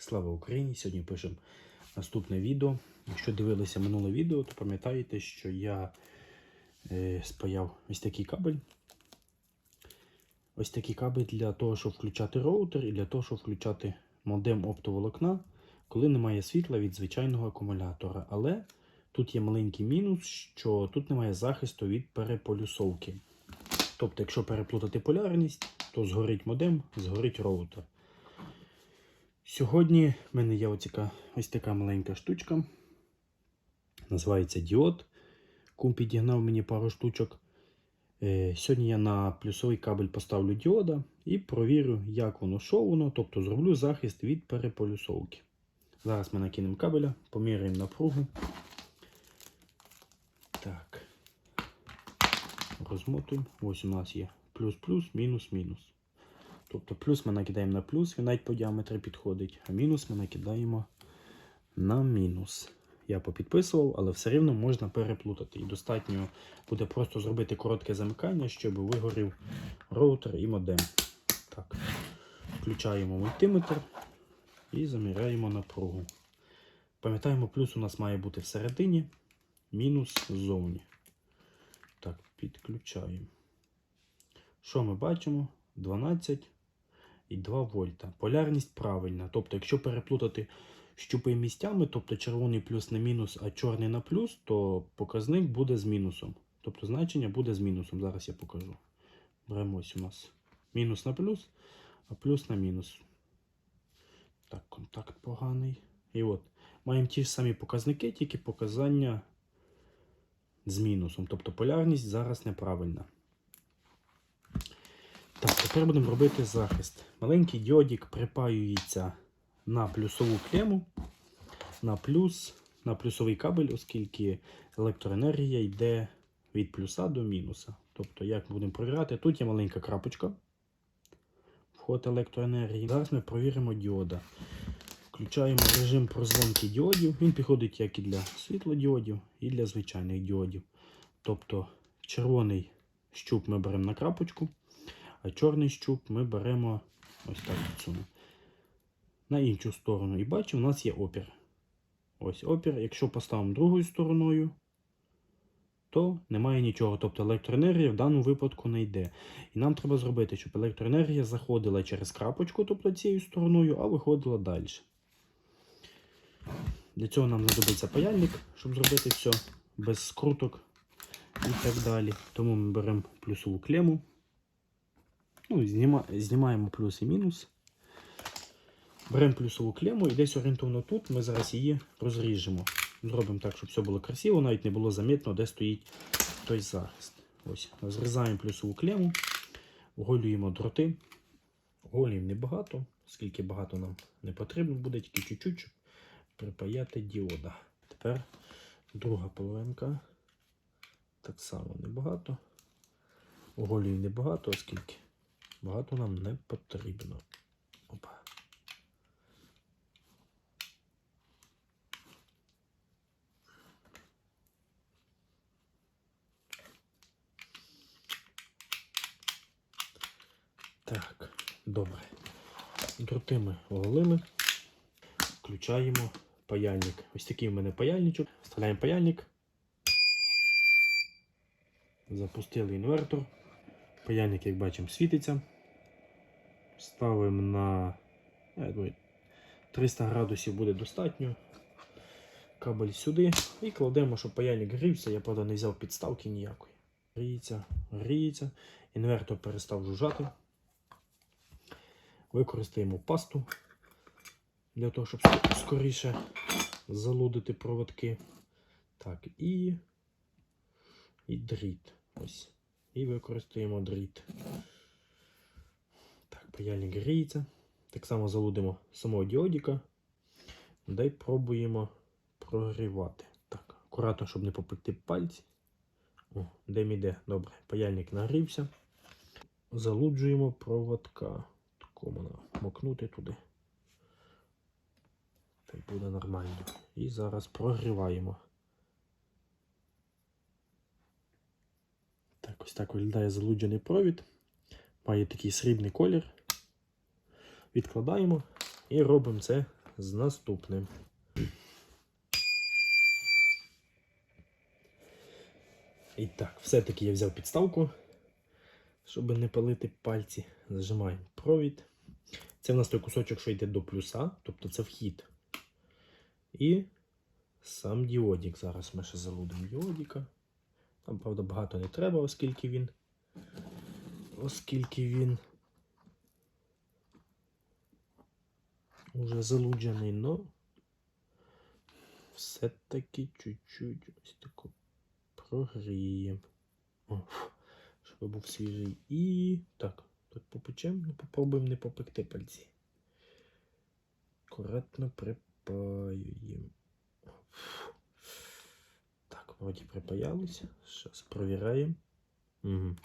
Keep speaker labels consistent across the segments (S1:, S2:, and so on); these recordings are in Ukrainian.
S1: Слава Україні! Сьогодні пишемо наступне відео. Якщо дивилися минуле відео, то пам'ятаєте, що я е, спаяв ось такий кабель. Ось такий кабель для того, щоб включати роутер і для того, щоб включати модем оптоволокна, коли немає світла від звичайного акумулятора. Але тут є маленький мінус, що тут немає захисту від переполюсовки. Тобто, якщо переплутати полярність, то згорить модем, згорить роутер. Сьогодні в мене є така, ось така маленька штучка. Називається діод. Кум підігнав мені пару штучок. Е, Сьогодні я на плюсовий кабель поставлю діода і провірю, як воно, що воно, тобто зроблю захист від переполюсовки. Зараз ми накинемо кабеля, поміряємо напругу. Так. Розмотуємо. Ось у нас є плюс-плюс, мінус-мінус. Тобто плюс ми накидаємо на плюс, він навіть по діаметрі підходить, а мінус ми накидаємо на мінус. Я попідписував, але все рівно можна переплутати. І достатньо буде просто зробити коротке замикання, щоб вигорів роутер і модем. Так. Включаємо мультиметр і заміряємо напругу. Пам'ятаємо, плюс у нас має бути всередині, мінус ззовні. Так, підключаємо. Що ми бачимо? 12 і 2 вольта. Полярність правильна. Тобто, якщо переплутати щупи місцями, тобто червоний плюс на мінус, а чорний на плюс, то показник буде з мінусом. Тобто значення буде з мінусом. Зараз я покажу. Беремо ось у нас мінус на плюс, а плюс на мінус. Так, контакт поганий. І от. Маємо ті ж самі показники, тільки показання з мінусом. Тобто полярність зараз неправильна. Тепер будемо робити захист. Маленький діодік припаюється на плюсову клему, на плюс, на плюсовий кабель, оскільки електроенергія йде від плюса до мінуса. Тобто, як будемо провіряти, тут є маленька крапочка, вход електроенергії. Зараз ми провіримо діода. Включаємо режим прозвонки діодів. Він підходить як і для світлодіодів, і для звичайних діодів. Тобто червоний щуп ми беремо на крапочку. А чорний щуп ми беремо ось так відсуну, на іншу сторону. І бачимо, у нас є опір. Ось опір. Якщо поставимо другою стороною, то немає нічого. Тобто електроенергія в даному випадку не йде. І нам треба зробити, щоб електроенергія заходила через крапочку, тобто цією стороною, а виходила далі. Для цього нам знадобиться паяльник, щоб зробити все без скруток і так далі. Тому ми беремо плюсову клему. Ну, зніма, знімаємо плюс і мінус. Беремо плюсову клему і десь орієнтовно тут ми зараз її розріжемо. Зробимо так, щоб все було красиво, навіть не було замітно, де стоїть той захист. Ось, Зрізаємо плюсову клему, оголюємо дроти. Оголюємо небагато, скільки багато нам не потрібно буде, тільки чуть-чуть, щоб припаяти діода. Тепер друга половинка. Так само небагато. Оголюємо небагато, оскільки багато нам не потрібно. Опа. Так, добре. Дроти ми оголили. Включаємо паяльник. Ось такий в мене паяльничок. Вставляємо паяльник. Запустили інвертор. Паяльник, як бачимо, світиться. Ставимо на я думаю, 300 градусів буде достатньо. Кабель сюди і кладемо, щоб паяльник грівся. Я, правда, не взяв підставки ніякої. Гріється, гріється. Інвертор перестав жужжати. Використаємо пасту для того, щоб скоріше залудити проводки. Так, і, і дріт. Ось. І використаємо дріт. Так, паяльник гріється. Так само залудимо самого діодіка. Дай пробуємо прогрівати. Так, акуратно, щоб не попекти пальці. О, дим іде. Добре, паяльник нагрівся. Залуджуємо проводка. Такому мокнути туди. Так буде нормально. І зараз прогріваємо. Так, ось так виглядає залуджений провід. Має такий срібний колір. Відкладаємо і робимо це з наступним. І так, все-таки я взяв підставку, щоб не палити пальці. Зажимаємо провід. Це в нас той кусочок, що йде до плюса, тобто це вхід. І сам діодік. Зараз ми ще залудимо діодіка. Там, правда, багато не треба, оскільки він. Оскільки він уже залуджений, но все-таки чуть-чуть ось тако прогріємо. Щоб був свіжий. І так, так попечемо, ну попробуємо не попекти пальці. Акуратно припаюємо. Вроді припаялося. Зараз провіряємо. Угу.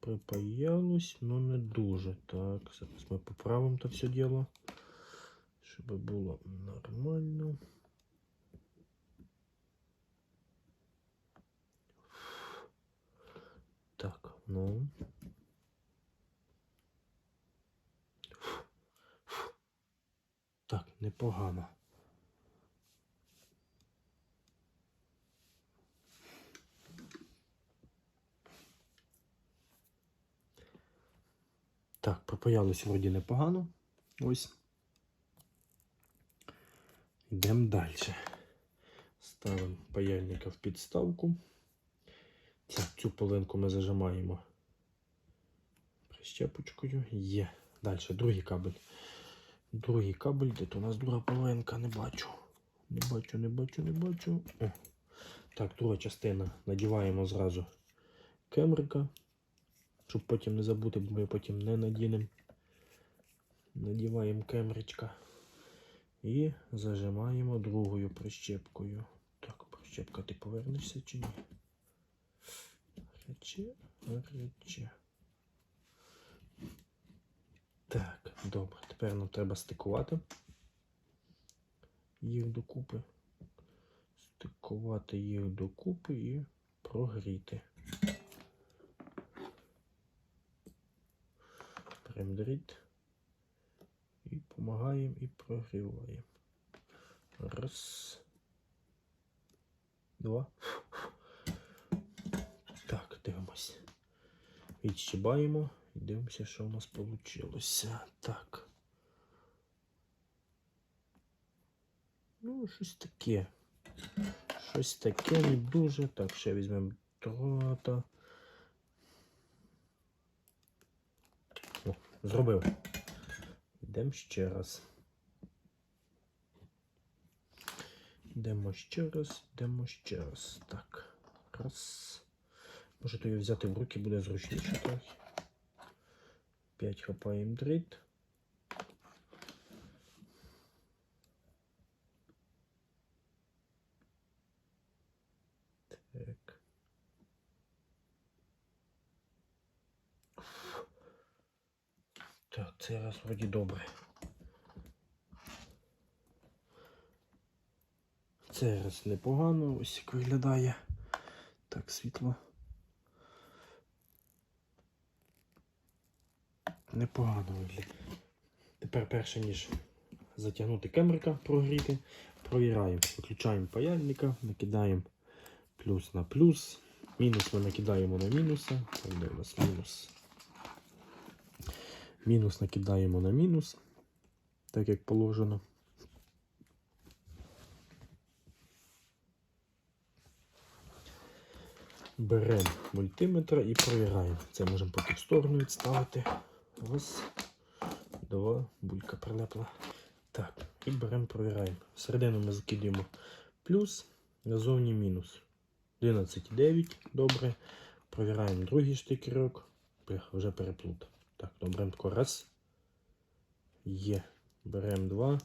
S1: Припаялось, но не дуже. Так, зараз ми поправимо це все діло, щоб було нормально. Так, ну. Так, непогано. Так, пропаялось вроді непогано. Ось. Йдемо далі. Ставимо паяльника в підставку. Цю, цю полинку ми зажимаємо прищепочкою. Є. Далі другий кабель. Другий кабель, де то у нас друга половинка, не бачу. Не бачу, не бачу, не бачу. О. Так, друга частина. Надіваємо зразу кемрика, щоб потім не забути, бо ми потім не надінемо. Надіваємо кемричка і зажимаємо другою прищепкою. Так, прищепка, ти повернешся чи ні? Рече, рече. Так, добре. Тепер нам треба стикувати їх докупи. Стикувати їх докупи і прогріти. Дріт і допомагаємо і прогріваємо. Раз. Два. Так, дивимось. Відщибаємо і дивимося, що у нас вийшло. Так. Ну, щось таке. Щось таке не дуже. Так, ще візьмемо дрота. О, зробив. Йдемо ще раз. Йдемо ще раз, йдемо ще раз. Так. Раз. Може то її взяти в руки буде зручніше трохи. П'ять хапаємо дріт. Так. Так, цей раз вроді добре. Цей раз непогано, ось як виглядає. Так, світло. Непогано виглядає. Тепер перше ніж затягнути кемрика, прогріти, провіраємо. Виключаємо паяльника, накидаємо плюс на плюс. Мінус ми накидаємо на мінуса. Де у нас мінус? Мінус накидаємо на мінус, так як положено. Беремо мультиметр і провіряємо. Це можемо по ту сторону відставити. Раз, два, булька прилепла. Так, і беремо, провіряємо. Всередину ми закидуємо плюс, назовні мінус. 12,9, добре. Провіряємо другий штикерок. Вже переплутав. Так, добре, беремо тако раз. Є. Беремо два.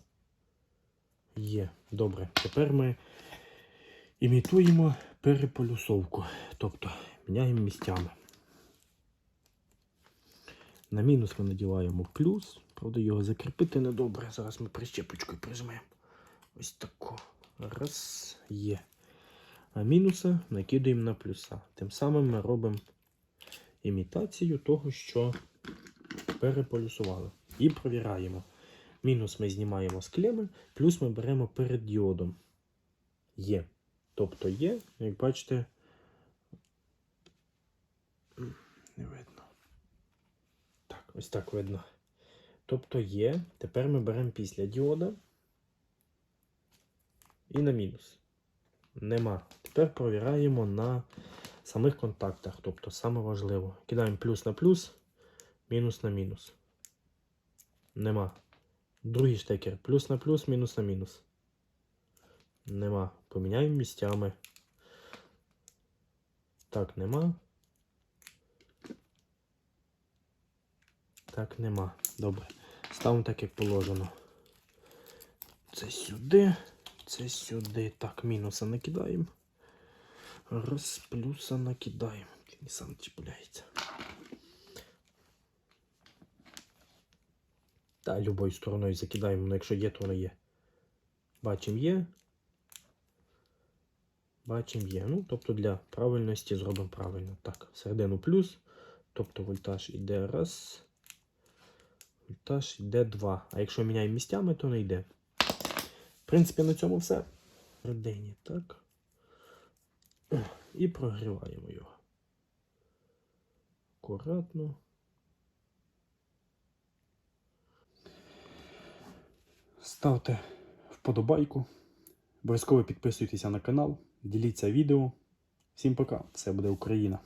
S1: Є. Добре. Тепер ми імітуємо переполюсовку. Тобто міняємо місцями. На мінус ми надіваємо плюс. Правда, його закріпити недобре. Зараз ми прищепочкою прижмемо. Ось тако. Раз. Є. А мінуса накидаємо на плюса. Тим самим ми робимо імітацію того, що переполюсували. І провіраємо. Мінус ми знімаємо з клеми, плюс ми беремо перед діодом. Є. Тобто є, як бачите, не видно. Так, ось так видно. Тобто є. Тепер ми беремо після діода і на мінус. Нема. Тепер провіряємо на самих контактах. Тобто саме важливо. Кидаємо плюс на плюс, мінус на мінус. Нема. Другий штекер. Плюс на плюс, мінус на мінус. Нема. Поміняємо місцями. Так, нема. Так, нема. Добре. Ставимо так, як положено. Це сюди, це сюди. Так, мінуса накидаємо. Раз, плюса накидаємо. Він сам чіпляється. Та любою стороною закидаємо, ну якщо є, то воно є. Бачимо є. Бачимо є. Ну, тобто для правильності зробимо правильно. Так, всередину плюс. Тобто вольтаж іде раз. Вольтаж йде 2. А якщо міняємо місцями, то не йде. В принципі, на цьому все. Родині, так. І прогріваємо його. Акуратно. Ставте вподобайку. Обов'язково підписуйтеся на канал, діліться відео. Всім пока! Все буде Україна!